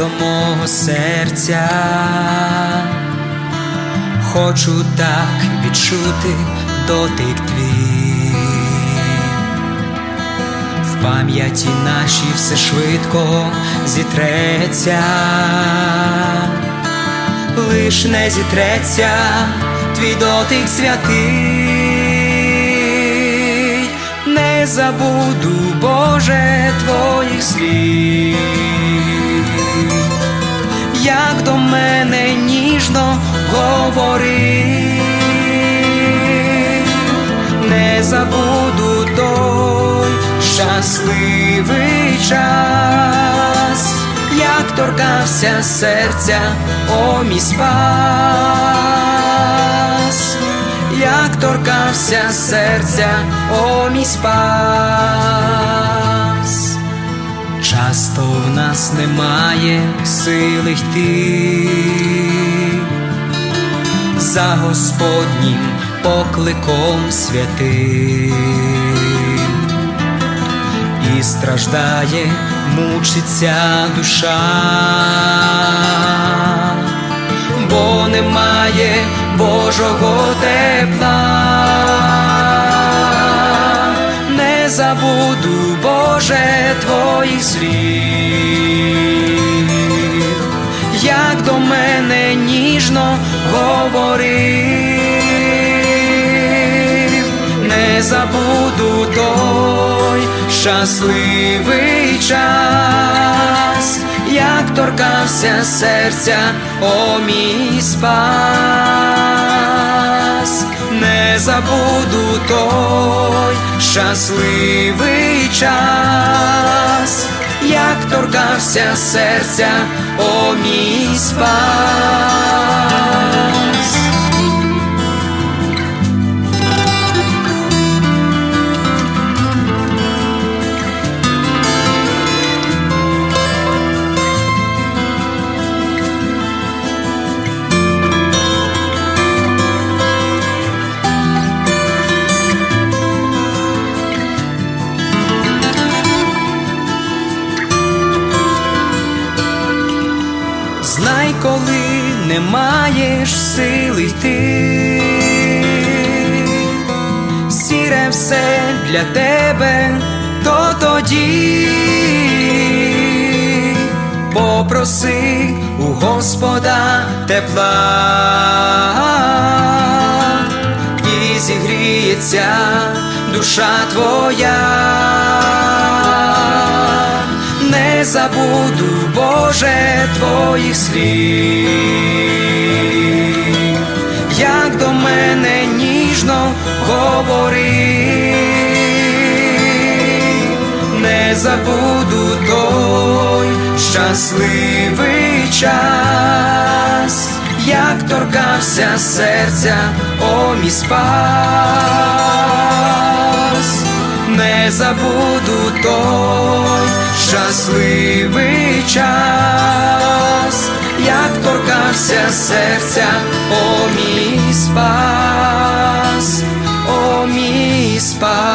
До мого серця, хочу так відчути дотик твій. В пам'яті нашій все швидко зітреться, лиш не зітреться твій дотик святий, не забуду, Боже, твоїх слів, як до мене ніжно говори, не забуду той щасливий час, як торкався серця, о мій спас, як торкався серця, о мій спас. Часто в нас немає сили йти. За Господнім покликом святим. І страждає, мучиться душа, бо немає Божого тепла, Боже, твоїх слів, як до мене ніжно говорив, не забуду той щасливий час, як торкався серця, о мій спас, не забуду той щасливий час, як торкався серця, о мій спас. Не маєш сили йти, сіре все для тебе, то тоді попроси у Господа тепла. І зігріється душа твоя не забуду, Боже, твоїх слів, як до мене ніжно говори, не забуду той щасливий час, як торкався серця, о мій спас, не забуду той щасливий час, як торкався серця, о мій спас, о мій спас.